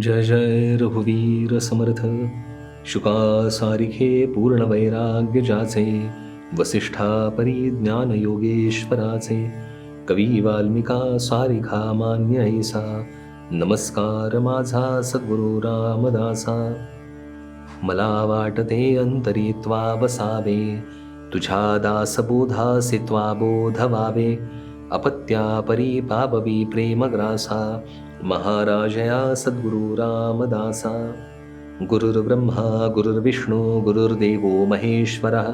जय जय रघुवीर समर्थ। शुकासारिखे जाचे। वसिष्ठा परिज्ञान योगेश्वराचे कवी वाल्मिका सारिखा मान्य ऐसा। नमस्कार माझा सद्गुरु रामदासा। मला वाटते अंतरी त्वा बसावे तुझ्या दासबोधासी त्वा बोध अपत्या परी पापवी प्रेमग्रासा। महाराजया सद्गुरु रामदासा। गुरुर्ब्रह्मा गुरुर्विष्णू गुरुर्देवो महेश्वरः।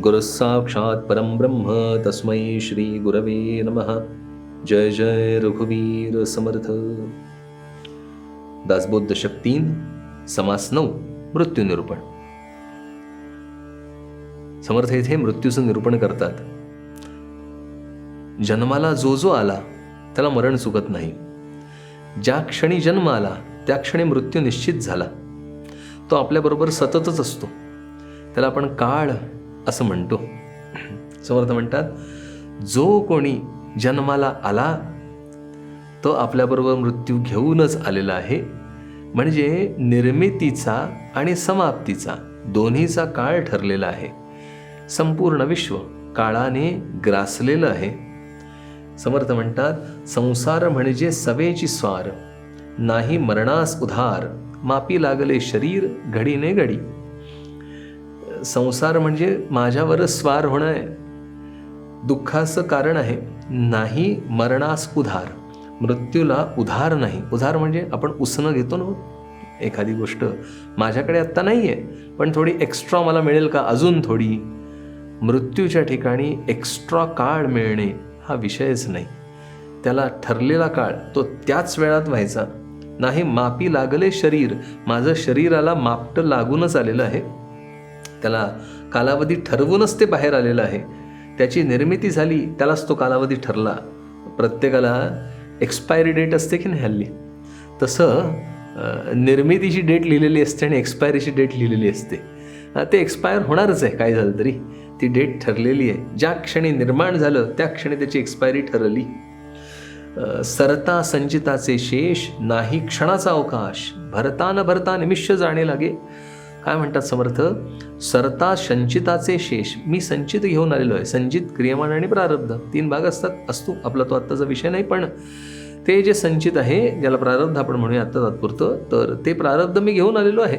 गुरुस्साक्षात् परं ब्रह्म तस्मै श्रीगुरवे नमः। जय जय रघुवीर समर्थ। दासबोध दशक तीन समास नऊ मृत्यूनिरूपण समर्थ येथे मृत्यूचं निरूपण करतात। जन्माला जो जो आला त्याला मरण चुकत नाही। ज्या क्षणी जन्म आला त्या क्षणी मृत्यू निश्चित झाला. तो आपल्याबरोबर सततच असतो. त्याला आपण काळ असं म्हणतो. समर्थ म्हणतात जो कोणी जन्माला आला तो आपल्याबरोबर मृत्यू घेऊनच आलेला आहे. म्हणजे निर्मितीचा आणि समाप्तीचा दोन्हीचा काळ ठरलेला आहे. संपूर्ण विश्व काळाने ग्रासलेलं आहे. समर्थ म्हणतात संसार म्हणजे सवेची स्वार. नाही मरणास उधार मापी लागले शरीर घडीने घडी. संसार म्हणजे माझ्यावरच स्वार होणं. आहे दुःखाचं कारण आहे नाही मरणास उधार. मृत्यूला उधार नाही. उधार म्हणजे आपण उसणं घेतो ना? एखादी गोष्ट. माझ्याकडे आत्ता नाही आहे पण थोडी एक्स्ट्रा मला मिळेल का? अजून थोडी. मृत्यूच्या ठिकाणी एक्स्ट्रा काळ मिळणे. हा विषयच नाही. त्याला ठरलेला काळ तो त्याच वेळात व्हायचा. नाही मापी लागले शरीर माझं शरीराला मापटं लागूनच आलेलं आहे. त्याला कालावधी ठरवूनच ते बाहेर आलेलं आहे. त्याची निर्मिती झाली त्यालाच तो कालावधी ठरला. प्रत्येकाला एक्सपायरी डेट असते की नाही हल्ली? तसं निर्मितीची डेट लिहिलेली असते आणि एक्सपायरीची डेट लिहिलेली असते. ते एक्सपायर होणारच आहे काय झालं तरी. ती डेट ठरलेली आहे. ज्या क्षणी निर्माण झालं त्या क्षणी त्याची एक्सपायरी ठरली. सरता संचिताचे शेष नाही क्षणाचा अवकाश. भरता न भरता निमिष्य जाणे लागे. काय म्हणतात समर्थ? सरता संचिताचे शेष. मी संचित घेऊन आलेलो आहे. संचित क्रियमान आणि प्रारब्ध. तीन भाग असतात. असतो आपला तो आत्ताचा विषय नाही पण ते जे संचित आहे ज्याला प्रारब्ध आपण म्हणूया आत्ता तात्पुरतं तर ते प्रारब्ध मी घेऊन आलेलो आहे.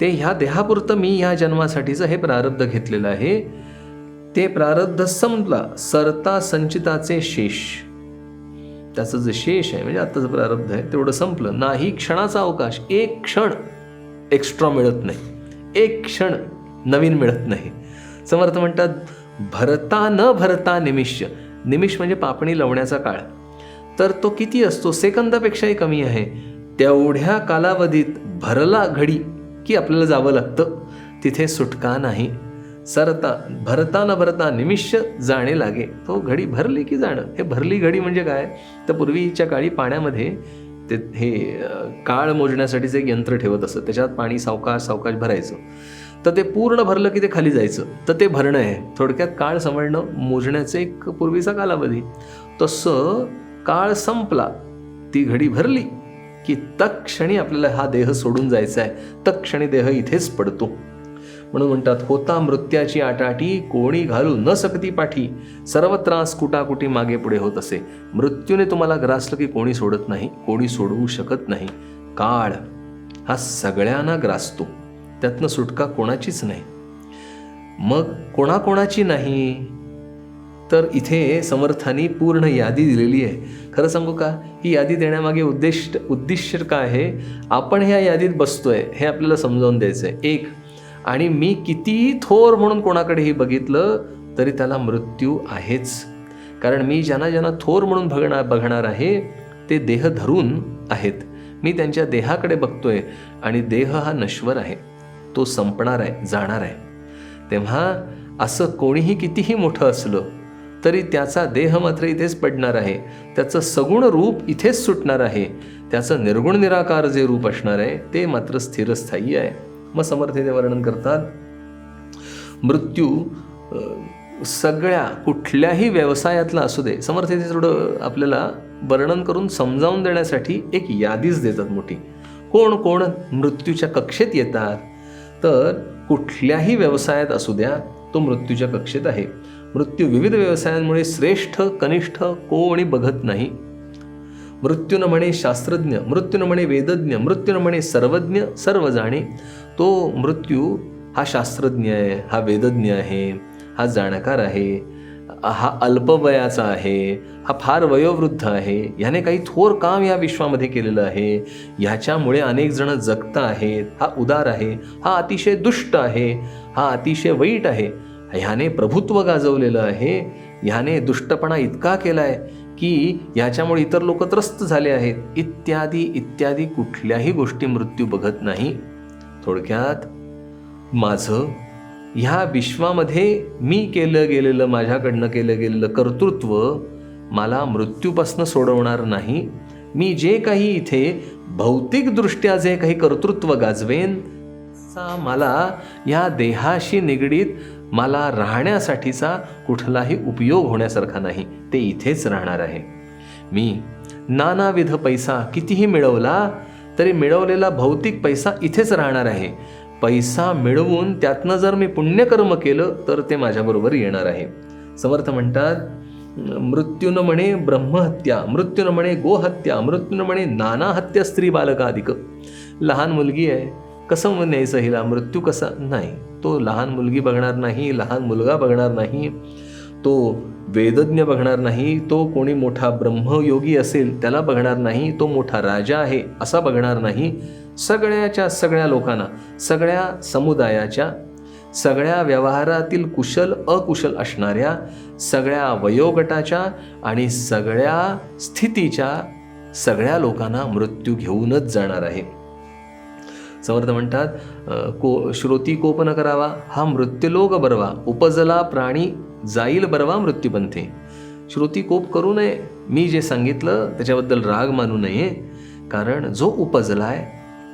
ते ह्या देहापुरतं मी ह्या जन्मासाठीचं हे प्रारब्ध घेतलेलं आहे. ते प्रारब्ध संपला. सरता संचिताचे शेष. त्याचं जे शेष आहे म्हणजे आत्ताचं प्रारब्ध आहे तेवढं संपलं. नाही क्षणाचा अवकाश. एक क्षण एक्स्ट्रा मिळत नाही. एक क्षण नवीन मिळत नाही. समर्थ म्हणतात भरता न भरता निमिष्य. निमिष म्हणजे पापणी लावण्याचा काळ. तर तो किती असतो? सेकंदापेक्षाही कमी आहे. तेवढ्या कालावधीत भरला घडी. की आपल्याला जावं लागतं. तिथे सुटका नाही. सरता भरता न भरता निमिष जाणे लागे. तो घडी भरली की जाणं. हे भरली घडी म्हणजे काय? तर पूर्वीच्या काळी पाण्यामध्ये ते हे काळ मोजण्यासाठीचं एक यंत्र ठेवत असतं. त्याच्यात पाणी सावकाश सावकाश भरायचं. तर ते पूर्ण भरलं की ते खाली जायचं. तर ते भरणं आहे. थोडक्यात काळ समजणं मोजण्याचं एक पूर्वीचा कालावधी. तसं काळ संपला ती घडी भरली. की तत्क्षणी आपल्याला हा देह सोडून जायचा आहे तत्क्षणी देह इथेच पडतो. म्हणून म्हणतात होता मृत्याची आटाटी कोणी घालू न सकती पाठी. सर्व त्रास कुटाकुटी मागे पुढे होत असे. मृत्यूने तुम्हाला ग्रासलं की कोणी सोडत नाही कोणी सोडवू शकत नाही. काळ हा सगळ्यांना ग्रासतो. त्यातनं सुटका कोणाचीच नाही. मग कोणाकोणाची नाही? तर इथे समर्थांनी पूर्ण यादी दिलेली आहे. खरं सांगू का? ही यादी देण्यामागे उद्दिष्ट उद्दिष्ट काय आहे? आपण ह्या यादीत बसतोय हे आपल्याला समजावून द्यायचं आहे एक आणि मी कितीही थोर म्हणून कोणाकडेही बघितलं तरी त्याला मृत्यू आहेच. कारण मी ज्यांना ज्यांना थोर म्हणून बघणार बघणार आहे ते देह धरून आहेत. मी त्यांच्या देहाकडे बघतोय आणि देह हा नश्वर आहे. तो संपणार आहे जाणार आहे. तेव्हा असं कोणीही कितीही मोठं असलं तरी त्याचा देह मात्र इथेच पडणार आहे. त्याचं सगुण रूप इथेच सुटणार आहे. त्याचं निर्गुण निराकार जे रूप असणार आहे ते मात्र स्थिरस्थायी आहे. मग समर्थ वर्णन करतात मृत्यू सगळ्या कुठल्याही व्यवसायातला असू दे. समर्थ इथे थोडं आपल्याला वर्णन करून समजावून देण्यासाठी एक यादीच देतात मोठी. कोण कोण मृत्यूच्या कक्षेत येतात? तर कुठल्याही व्यवसायात असू द्या तो मृत्यूच्या कक्षेत आहे. मृत्यू विविध व्यवसायांमुळे श्रेष्ठ कनिष्ठ कोणी बघत नाही. मृत्यून म्हणे शास्त्रज्ञ मृत्यून म्हणे वेदज्ञ मृत्यून म्हणे सर्वज्ञ सर्व जाणे तो मृत्यू हा शास्त्रज्ञ आहे हा वेदज्ञ आहे हा जाणकार आहे हा अल्पवयाचा आहे हा फार वयोवृद्ध आहे ह्याने काही थोर काम या विश्वामध्ये केलेलं आहे. ह्याच्यामुळे अनेक जण जगत आहेत. हा उदार आहे हा अतिशय दुष्ट आहे हा अतिशय वाईट आहे. ह्याने प्रभुत्व गाजवलेलं आहे. ह्याने दुष्टपणा इतका केला आहे की ह्याच्यामुळे इतर लोक त्रस्त झाले आहेत. इत्यादी इत्यादी कुठल्याही गोष्टी मृत्यू बघत नाही. थोडक्यात माझं ह्या विश्वामध्ये मी केलं गेलेलं माझ्याकडनं केलं गेलेलं कर्तृत्व मला मृत्यूपासून सोडवणार नाही. मी जे काही इथे भौतिकदृष्ट्या जे काही कर्तृत्व गाजवेन मला या देहाशी निगडीत मला राहण्यासाठीचा कुठलाही उपयोग होण्यासारखा नाही. ते इथेच राहणार आहे. मी नानाविध पैसा कितीही मिळवला तरी मिळवलेला भौतिक पैसा इथेच राहणार आहे. पैसा मिळवून त्यातनं जर मी पुण्यकर्म केलं तर ते माझ्याबरोबर येणार आहे. समर्थ म्हणतात मृत्यून म्हणे ब्रह्महत्या मृत्यून म्हणे गोहत्या मृत्यून म्हणे नाना हत्या स्त्री बालकाधिक. लहान मुलगी आहे. कसं न्यायचं हिला? मृत्यू कसा? नाही. तो लहान मुलगी बघणार नाही लहान मुलगा बघणार नाही तो वेदज्ञ बघणार नाही तो कोणी मोठा ब्रह्मयोगी असेल त्याला बघणार नाही तो मोठा राजा आहे असा बघणार नाही. सगळ्याच्या सगळ्या लोकांना सगळ्या समुदायाच्या सगळ्या व्यवहारातील कुशल अकुशल असणाऱ्या सगळ्या वयोगटाच्या आणि सगळ्या स्थितीच्या सगळ्या लोकांना मृत्यू घेऊनच जाणार आहे. समर्थ म्हणतात को श्रोती कोपन न करावा हा मृत्यूलोक बरवा उपजला प्राणी जाईल बरवा मृत्यूपंथे. श्रुती कोप करू नये मी जे सांगितलं त्याच्याबद्दल राग मानू नये कारण जो उपजलाय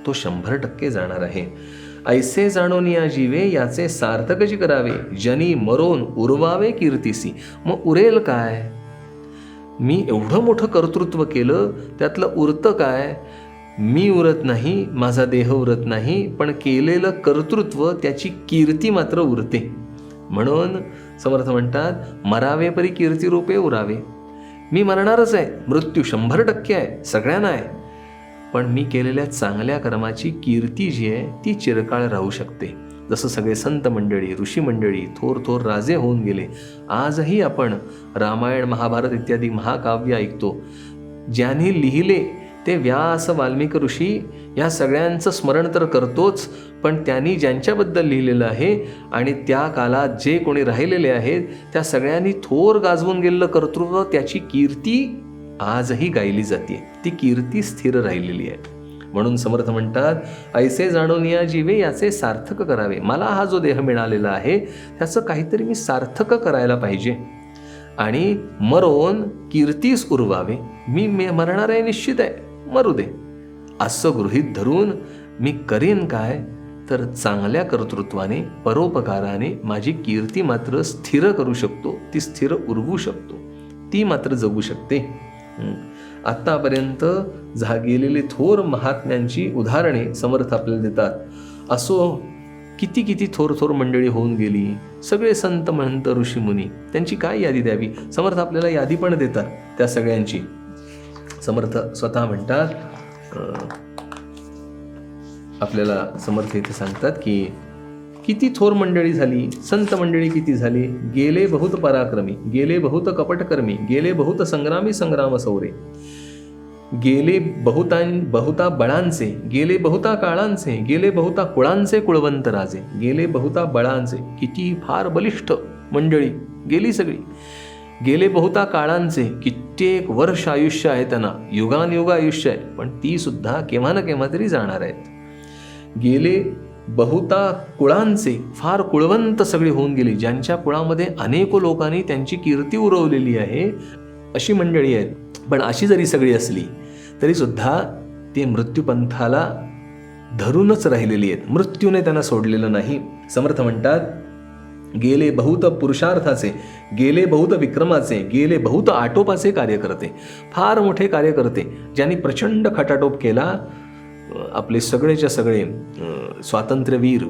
तो शंभर टक्के जाणार आहे. ऐसे जाणून या जीवे याचे सार्थकची करावे जनी मरोन उरवावे कीर्तीसी. मग उरेल काय? मी एवढं मोठं कर्तृत्व केलं त्यातलं उरतं काय? मी उरत नाही माझा देह उरत नाही पण केलेलं कर्तृत्व त्याची कीर्ती मात्र उरते. म्हणून समर्थ म्हणतात मरावे परी कीर्ती रूपे उरावे. मी मरणारच आहे मृत्यू शंभर टक्के आहे सगळ्यांना आहे. पण मी केलेल्या चांगल्या कर्माची कीर्ती जी आहे ती चिरकाळ राहू शकते. जसं सगळे संत मंडळी ऋषी मंडळी थोर थोर राजे होऊन गेले. आजही आपण रामायण महाभारत इत्यादी महाकाव्य ऐकतो. ज्यांनी लिहिले ते व्यास वाल्मिक ऋषी ह्या सगळ्यांचं स्मरण तर करतोच पण त्यांनी ज्यांच्याबद्दल लिहिलेलं आहे आणि त्या काळात जे कोणी राहिलेले आहेत त्या सगळ्यांनी थोर गाजवून गेलेलं कर्तृत्व त्याची कीर्ती आजही गायली जाते. ती कीर्ती स्थिर राहिलेली आहे. म्हणून समर्थ म्हणतात ऐसे जाणून या जीवे याचे सार्थक करावे. मला हा जो देह मिळालेला आहे त्याचं काहीतरी मी सार्थक करायला पाहिजे. आणि मरोन कीर्तीस उरवावे. मी मरणार आहे निश्चित आहे. मरू दे. असं गृहीत धरून मी करेन काय? तर चांगल्या कर्तृत्वाने परोपकाराने माझी कीर्ती मात्र स्थिर करू शकतो ती स्थिर उरवू शकतो. ती मात्र जगू शकते. आत्तापर्यंत झा थोर महात्म्यांची उदाहरणे समर्थ आपल्याला देतात. असो किती किती थोर थोर मंडळी होऊन गेली. सगळे संत महंत ऋषीमुनी त्यांची काय यादी द्यावी? समर्थ आपल्याला यादी पण देतात त्या सगळ्यांची. समर्थ स्वतः म्हणतात. आपल्याला समर्थ इथे सांगतात की किती थोर मंडळी झाली संत मंडळी किती झाली गेले बहुत पराक्रमी गेले बहुत कपटकर्मी गेले बहुत संग्रामी संग्राम सौरे गेले बहुतां बहुता बळांचे गेले बहुता काळांचे गेले बहुता कुळांचे कुळवंत राजे गेले बहुता बळांचे किती फार बलिष्ठ मंडळी गेली सगळी. गेले बहुता काळांचे कित्येक वर्ष आयुष्य आहे त्यांना. युगानयुग आयुष्य आहे. पण ती सुद्धा केव्हा ना केव्हा तरी जाणार आहेत. गेले बहुता कुळांचे फार कुळवंत सगळी होऊन गेली. ज्यांच्या कुळामध्ये अनेक लोकांनी त्यांची कीर्ती उरवलेली आहे अशी मंडळी आहेत. पण अशी जरी सगळी असली तरी सुद्धा ते मृत्यूपंथाला धरूनच राहिलेली आहेत. मृत्यूने त्यांना सोडलेलं नाही. समर्थ म्हणतात गेले बहुत पुरुषार्थाचे गेले बहुत विक्रमाचे गेले बहुत आटोपाचे कार्य करते. फार मोठे कार्य करते. ज्यांनी प्रचंड खटाटोप केला आपले सगळेच्या सगळे स्वातंत्र्यवीर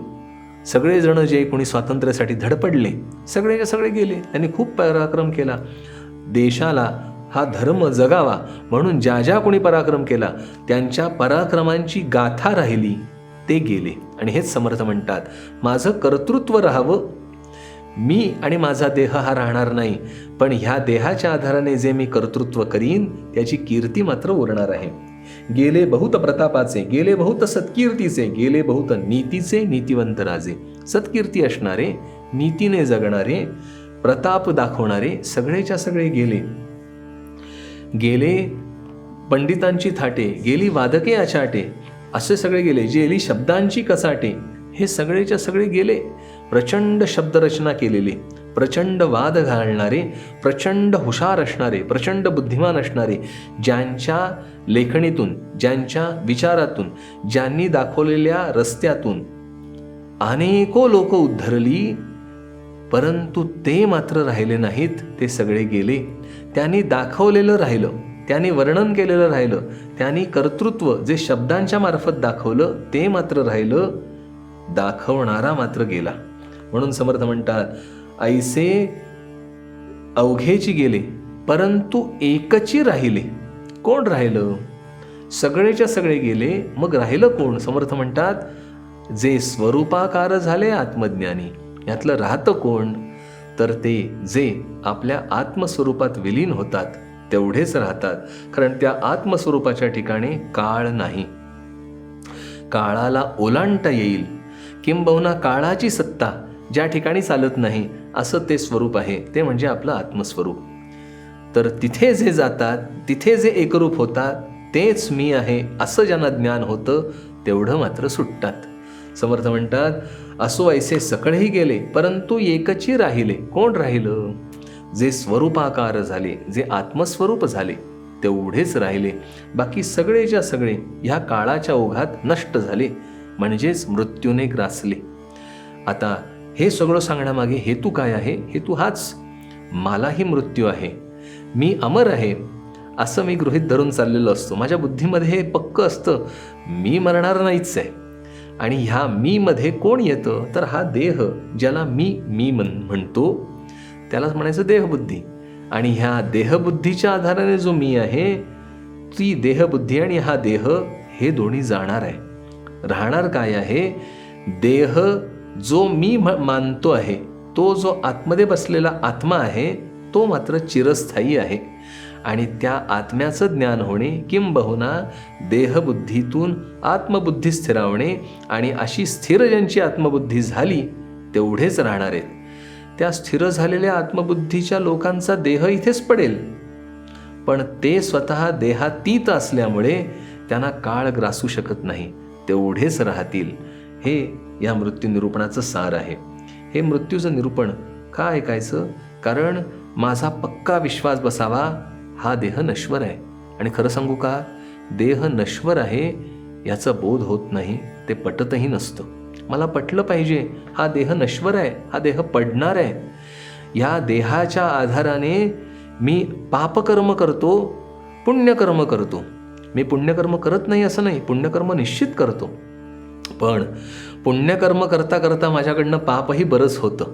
सगळेजण जे कोणी स्वातंत्र्यासाठी धडपडले सगळेच्या सगळे गेले. त्यांनी खूप पराक्रम केला. देशाला हा धर्म जगावा म्हणून ज्या ज्या कोणी पराक्रम केला त्यांच्या पराक्रमांची गाथा राहिली ते गेले. आणि हेच समर्थ म्हणतात माझं कर्तृत्व राहावं मी आणि माझा देह हा राहणार नाही पण ह्या देहाच्या आधाराने जे मी कर्तृत्व करीन त्याची कीर्ती मात्र उरणार आहे. गेले बहुत प्रतापाचे गेले बहुत सत्कीर्तीचे गेले बहुत नीतीचे नीतिवंत राजे. सत्कीर्ती असणारे नीतीने जगणारे प्रताप दाखवणारे सगळेच्या सगळे गेले. गेले पंडितांची थाटे गेली वादके आचाटे असे सगळे गेले गेली शब्दांची कसाटे हे सगळेच्या सगळे गेले. प्रचंड शब्दरचना केलेली प्रचंड वाद घालणारे प्रचंड हुशार असणारे प्रचंड बुद्धिमान असणारे ज्यांच्या लेखणीतून ज्यांच्या विचारातून ज्यांनी दाखवलेल्या रस्त्यातून अनेको लोक उद्धरली परंतु ते मात्र राहिले नाहीत ते सगळे गेले. त्यांनी दाखवलेलं राहिलं त्यांनी वर्णन केलेलं राहिलं त्यांनी कर्तृत्व जे शब्दांच्या मार्फत दाखवलं ते मात्र राहिलं दाखवणारा मात्र गेला. म्हणून समर्थ म्हणतात ऐसे अवघेची गेले परंतु एकची राहिले. कोण राहिलं? सगळेच्या सगळे गेले मग राहिलं कोण? समर्थ म्हणतात जे स्वरूपाकार झाले आत्मज्ञानी यातलं राहतं कोण? तर ते जे आपल्या आत्मस्वरूपात विलीन होतात तेवढेच राहतात कारण त्या आत्मस्वरूपाच्या ठिकाणी काळ नाही. काळाला ओलांडता येईल. किंबहुना काळाची सत्ता ज्या ठिकाणी चालत नाही असं ते स्वरूप आहे. ते म्हणजे आपलं आत्मस्वरूप. तर तिथे जे जातात तिथे जे एकरूप होतात तेच मी आहे असं ज्यांना ज्ञान होतं तेवढं मात्र सुटतात. समर्थ म्हणतात असो ऐसे सकळही गेले परंतु एकची राहिले. कोण राहिलं? जे स्वरूपाकार झाले जे आत्मस्वरूप झाले तेवढेच राहिले. बाकी सगळेच्या सगळे ह्या काळाच्या ओघात नष्ट झाले म्हणजेच मृत्यूने ग्रासले. आता हे सगळं सांगण्यामागे हेतू काय आहे? हेतू हाच मलाही मृत्यू आहे. मी अमर आहे असं मी गृहित धरून चाललेलो असतो. माझ्या बुद्धीमध्ये हे पक्क असतं मी मरणार नाहीच आहे. आणि ह्या मीमध्ये कोण येतं? तर हा देह ज्याला मी मी म्हण म्हणतो त्यालाच म्हणायचं देहबुद्धी. आणि ह्या देहबुद्धीच्या आधाराने जो मी आहे ती देहबुद्धी आणि हा देह हे दोन्ही जाणार आहे. राहणार काय आहे? देह जो मी म्ह- मानतो आहे तो जो आतमध्ये बसलेला आत्मा आहे तो मात्र चिरस्थायी आहे. आणि त्या आत्म्याचं ज्ञान होणे किंबहुना देहबुद्धीतून आत्मबुद्धी स्थिरावणे आणि अशी स्थिर ज्यांची आत्मबुद्धी झाली तेवढेच राहणार आहेत. त्या स्थिर झालेल्या आत्मबुद्धीच्या लोकांचा देह इथेच पडेल. पण ते स्वतः देहातीत असल्यामुळे त्यांना काळ ग्रासू शकत नाही तेवढेच राहतील. हे या मृत्यू निरूपणाचं सार आहे. हे मृत्यूचं निरूपण का ऐकायचं? कारण माझा पक्का विश्वास बसावा हा देह नश्वर आहे. आणि खरं सांगू का? देह नश्वर आहे याचा बोध होत नाही ते पटतही नसतं. मला पटलं पाहिजे हा देह नश्वर आहे हा देह पडणार आहे. या देहाच्या आधाराने मी पापकर्म करतो पुण्यकर्म करतो. मी पुण्यकर्म करत नाही असं नाही पुण्यकर्म निश्चित करतो. पण पुण्यकर्म करता करता माझ्याकडनं पापही बरंच होतं.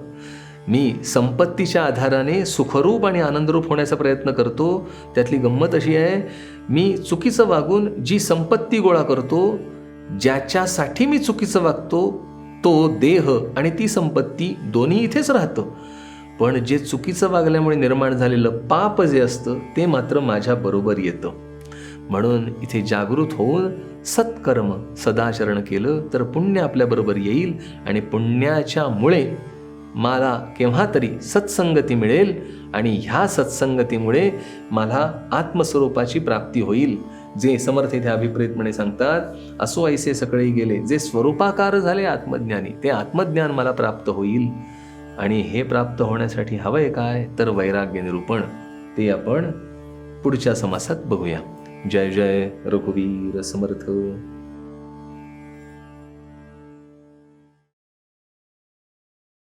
मी संपत्तीच्या आधाराने सुखरूप आणि आनंदरूप होण्याचा प्रयत्न करतो. त्यातली गंमत अशी आहे मी चुकीचं वागून जी संपत्ती गोळा करतो ज्याच्यासाठी मी चुकीचं वागतो तो देह आणि ती संपत्ती दोन्ही इथेच राहतं. पण जे चुकीचं वागल्यामुळे निर्माण झालेलं पाप जे असतं ते मात्र माझ्याबरोबर येतं. म्हणून इथे जागृत होऊन सत्कर्म सदाचरण केलं तर पुण्य आपल्याबरोबर येईल आणि पुण्याच्यामुळे मला केव्हा तरी सत्संगती मिळेल आणि ह्या सत्संगतीमुळे मला आत्मस्वरूपाची प्राप्ती होईल. जे समर्थ इथे अभिप्रेतपणे सांगतात असो ऐसे सगळे गेले जे स्वरूपाकार झाले आत्मज्ञानी ते आत्मज्ञान मला प्राप्त होईल. आणि हे प्राप्त होण्यासाठी हवंय काय? तर वैराग्य निरूपण. ते आपण पुढच्या समासात बघूया. जय जय रघुवीर समर्थ।